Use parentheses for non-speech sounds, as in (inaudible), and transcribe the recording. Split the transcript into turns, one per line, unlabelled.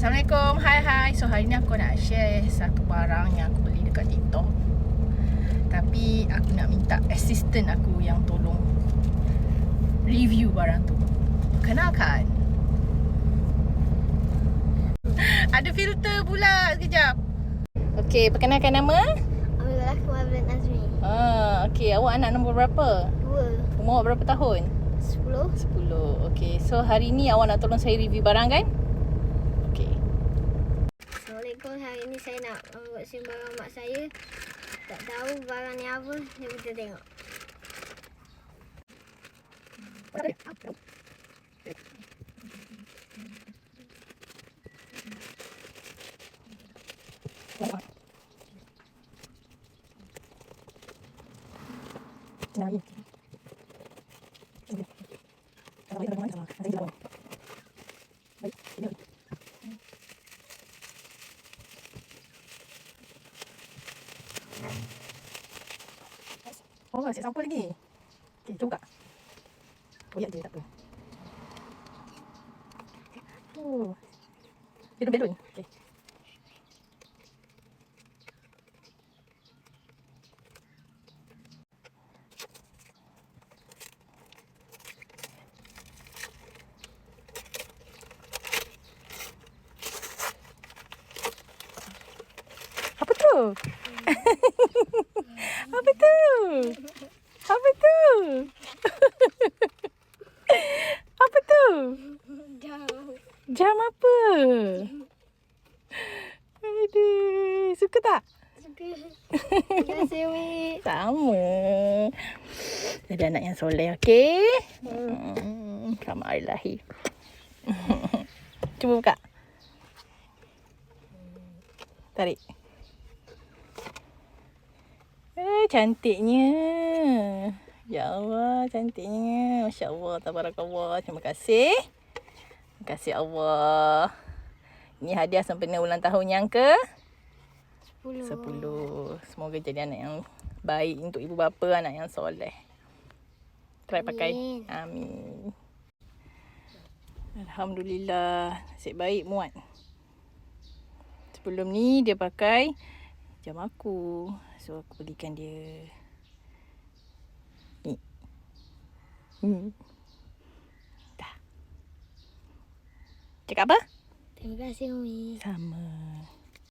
Assalamualaikum. Hai hai. So hari ni aku nak share satu barang yang aku beli dekat TikTok. Tapi aku nak minta assistant aku yang tolong review barang tu. Kenalkan. (laughs) Ada filter pula sekejap. Okey, perkenalkan nama?
Alhamdulillah Kewabilan Azmi
Ah, okey, awak anak nombor berapa?
Dua
Umur awak berapa tahun?
Sepuluh
10. Okey, so hari ni awak nak tolong saya review barang kan?
Assalamualaikum Hari ni saya nak unboxing barang mak saya Tak tahu barang ni apa Jom kita tengok
Oh, asyik sampul lagi. Okey, cuba. Koyak je, tak apa. Oh. Belon-belon. Okey. Apa tu? (laughs) Apa tu? Apa tu? (laughs) Apa tu?
Jauh
Jam apa? Aduh, suka tak?
Suka Terima kasih Umi
Sama. Jadi anak yang soleh, okey? Hmm, selamat hari lahir. Cuba buka. Tarik. Cantiknya. Ya Allah, cantiknya. Masya Allah, tabarakallah. Terima kasih. Terima kasih Allah. Ini hadiah sempena ulang tahun yang ke?
Sepuluh
Sepuluh. Semoga jadi anak yang baik untuk ibu bapa, anak yang soleh. Try pakai.
Amin.
Amin. Alhamdulillah. Nasib baik muat. Sebelum ni dia pakai jam aku. So aku belikan dia. Ni. Hmm. Dah. Cakap apa?
Terima kasih Umi
Sama.